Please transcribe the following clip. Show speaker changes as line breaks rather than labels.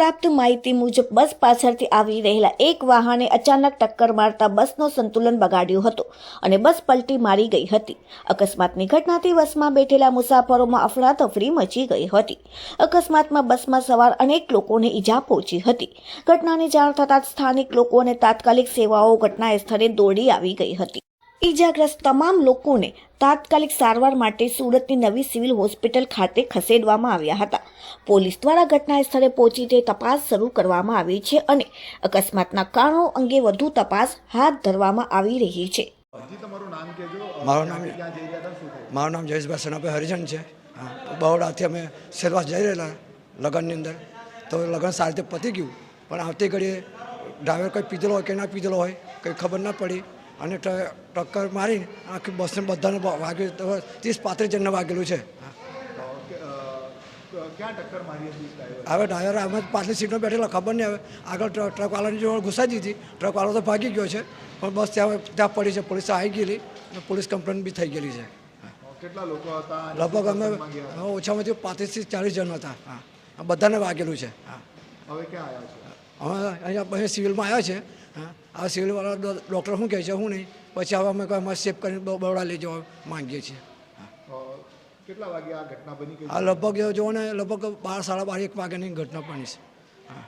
પ્રાપ્ત માહિતી મુજબ બસ પાછળથી આવી રહેલા એક વાહને અચાનક ટક્કર મારતા બસનો સંતુલન બગાડ્યું હતું અને બસ પલટી મારી ગઈ હતી. અકસ્માતની ઘટનાથી બસમાં બેઠેલા મુસાફરોમાં અફડાતફડી મચી ગઈ હતી. અકસ્માતમાં બસમાં સવાર અનેક લોકોને ઈજા પહોંચી હતી. ઘટનાની જાણ થતાં સ્થાનિક લોકો અને તાત્કાલિક સેવાઓ ઘટના સ્થળે દોડી આવી ગઈ હતી. ઈજાગ્રસ્ત તમામ લોકોને તાત્કાલિક સારવાર માટે સુરતની નવી સિવિલ હોસ્પિટલ ખાતે ખસેડવામાં આવ્યા હતા. પોલીસ દ્વારા ઘટના સ્થળે પહોંચી તે તપાસ શરૂ કરવામાં આવી છે અને અકસ્માતના કારણો અંગે વધુ તપાસ હાથ ધરવામાં આવી રહી છે.
મારું નામ મારું નામ જયેશભાઈ સનાભાઈ હરિજન છે. હા બરોડાથી અમે સેરવાસ જઈ રહેલા લગ્નની અંદર. તો લગ્ન સારી રીતે પતી ગયું. પણ આવતી ઘડીએ ડ્રાઈવર કંઈ પીધેલો હોય કે ના પીધેલો હોય કંઈ ખબર ના પડી. અને ટક્કર મારીને આખી બસને બધાને વાગ્યું. ત્રીસ પાંત્રીસ જણને વાગેલું છે.
ડ્રાઈવર
હવે ડ્રાઈવર અમે પાછલી સીટમાં બેઠેલા ખબર નહીં હવે. આગળ ટ્રકવાળાની જોડે ઘુસાઈ દીધી. ટ્રકવાળો તો ભાગી ગયો છે. પણ બસ ત્યાં ત્યાં પડી છે. પોલીસ આવી ગયેલી અને પોલીસ કમ્પ્લેન બી થઈ ગયેલી છે.
કેટલા લોકો હતા?
લગભગ અમે ઓછામાં ઓછામાંથી પાંત્રીસથી ચાલીસ જણ હતા. હા. બધાને વાગેલું છે. હા.
હવે ક્યાં આવ્યા છો?
હવે અહીંયા અહીંયા સિવિલમાં આવ્યા છે હા. આ સિવિલવાળા ડૉક્ટર શું કહે છે શું નહીં. પછી હવે અમે કોઈ સેફ કરીને બરોડા લઈ જવા માંગીએ છીએ.
કેટલા વાગે આ ઘટના બની
આ લગભગ જો ને લગભગ બાર સાડા બાર એક વાગ્યાની ઘટના બની છે. હા.